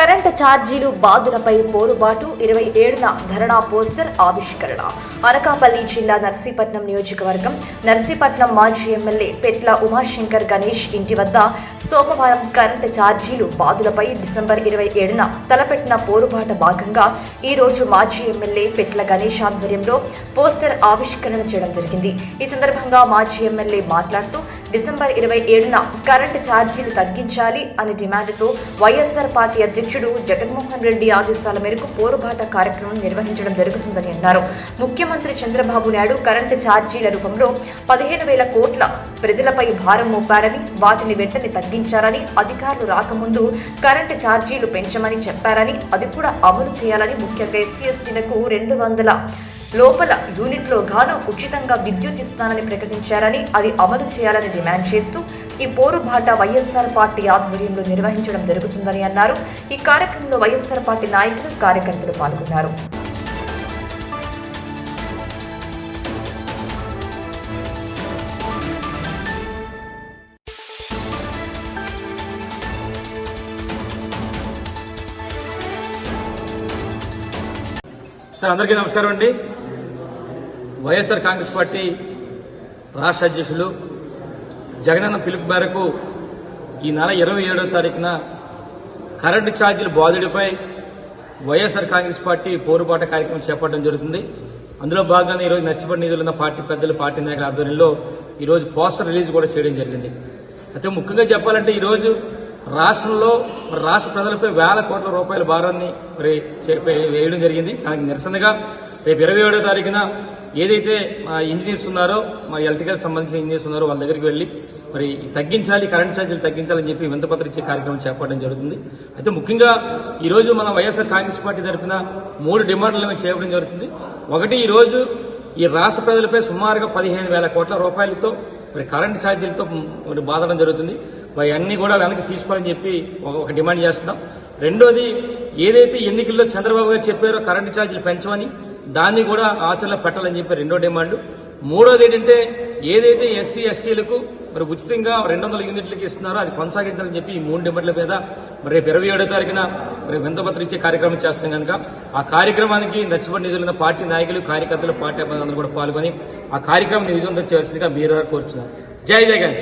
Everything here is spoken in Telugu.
కరెంటు ఛార్జీలు బాదులపై పోరుబాటు. ఇరవై ఏడున ధరణా పోస్టర్ ఆవిష్కరణ. అనకాపల్లి జిల్లా నర్సీపట్నం నియోజకవర్గం. నర్సీపట్నం మాజీ ఎమ్మెల్యే పెట్ల ఉమాశంకర్ గణేష్ ఇంటి వద్ద సోమవారం కరెంటు ఛార్జీలు బాదులపై డిసెంబర్ ఇరవై ఏడున తలపెట్టిన పోరుబాట భాగంగా ఈరోజు మాజీ ఎమ్మెల్యే పెట్ల గణేష్ ఆధ్వర్యంలో పోస్టర్ ఆవిష్కరణ చేయడం జరిగింది. ఈ సందర్భంగా మాజీ ఎమ్మెల్యే మాట్లాడుతూ డిసెంబర్ ఇరవై ఏడున కరెంటు ఛార్జీలు తగ్గించాలి అనే డిమాండ్తో వైఎస్ఆర్ పార్టీ అధ్యక్షుడు జగన్మోహన్ రెడ్డి ఆదేశాల మేరకు పోరుబాట కార్యక్రమం నిర్వహించడం జరుగుతుందని అన్నారు. ముఖ్యమంత్రి చంద్రబాబు నాయుడు కరెంటు ఛార్జీల రూపంలో పదిహేను వేల కోట్ల ప్రజలపై భారం మోపారని వాటిని వెంటనే తగ్గించారని అధికారులు రాకముందు కరెంటు ఛార్జీలు పెంచమని చెప్పారని అది కూడా అమలు చేయాలని ముఖ్యంగా ఎస్సీ ఎస్టీలకు రెండు వందల లోపల యూనిట్లో గాను ఉచితంగా విద్యుత్ ఇస్తానని ప్రకటించారని అది అమలు చేయాలని డిమాండ్ చేస్తూ ఈ పోరుబాట వైఎస్ఆర్ పార్టీ ఆధ్వర్యంలో నిర్వహించడం జరుగుతుందని అన్నారు. ఈ కార్యక్రమంలో వైఎస్ఆర్ పార్టీ నాయకులు కార్యకర్తలు పాల్గొన్నారు. సార్ అందరికీ నమస్కారం అండి. వైఎస్ఆర్ కాంగ్రెస్ పార్టీ రాష్ట్ర అధ్యక్షులు జగనన్న పిలుపు మేరకు ఈ నెల ఇరవై ఏడవ తారీఖున కరెంటు ఛార్జీల బాధుడిపై వైఎస్ఆర్ కాంగ్రెస్ పార్టీ పోరుబాట కార్యక్రమం చేపట్టడం జరుగుతుంది. అందులో భాగంగా ఈరోజు నర్సిపడి నిధులు ఉన్న పార్టీ పెద్దలు పార్టీ నాయకుల ఆధ్వర్యంలో ఈరోజు పోస్టర్ రిలీజ్ కూడా చేయడం జరిగింది. అయితే ముఖ్యంగా చెప్పాలంటే ఈరోజు రాష్ట్రంలో రాష్ట్ర ప్రజలపై వేల కోట్ల రూపాయల భారాన్ని మరి వేయడం జరిగింది. దానికి నిరసనగా రేపు ఇరవై ఏడో తారీఖున ఏదైతే మా ఇంజనీర్స్ ఉన్నారో మా ఎలక్ట్రికల్ సంబంధించిన ఇంజనీర్స్ ఉన్నారో వాళ్ళ దగ్గరికి వెళ్ళి మరి తగ్గించాలి కరెంట్ ఛార్జీలు తగ్గించాలని చెప్పి వింతపత్ర ఇచ్చే కార్యక్రమం చేపట్టడం జరుగుతుంది. అయితే ముఖ్యంగా ఈరోజు మన వైఎస్ఆర్ కాంగ్రెస్ పార్టీ తరఫున మూడు డిమాండ్లు మేము చేయడం జరుగుతుంది. ఒకటి ఈరోజు ఈ రాష్ట్ర ప్రజలపై సుమారుగా పదిహేను వేల కోట్ల రూపాయలతో మరి కరెంట్ ఛార్జీలతో మరి బాధడం జరుగుతుంది. మరి కూడా వెనక్కి తీసుకోవాలని చెప్పి ఒక ఒక డిమాండ్ చేస్తున్నాం. రెండోది ఏదైతే ఎన్నికల్లో చంద్రబాబు గారు చెప్పారో కరెంటు ఛార్జీలు పెంచమని దాన్ని కూడా ఆచరణ పెట్టాలని చెప్పి రెండో డిమాండ్. మూడోది ఏంటంటే ఏదైతే ఎస్సీ ఎస్టీలకు మరి ఉచితంగా రెండు వందల యూనిట్లకి ఇస్తున్నారో అది కొనసాగించాలని చెప్పి ఈ మూడు డిమాండ్ల మీద మరి రేపు ఇరవై ఏడో తారీఖున మరి వింతపత్రం ఇచ్చే కార్యక్రమం చేస్తున్నాం కనుక ఆ కార్యక్రమానికి నచ్చిబడి నిధులైన పార్టీ నాయకులు కార్యకర్తలు పార్టీ అభిమానులు కూడా పాల్గొని ఆ కార్యక్రమం విజయవంతం చేయాల్సిందిగా మీరు కోరుచున్నారు. జై జగన్.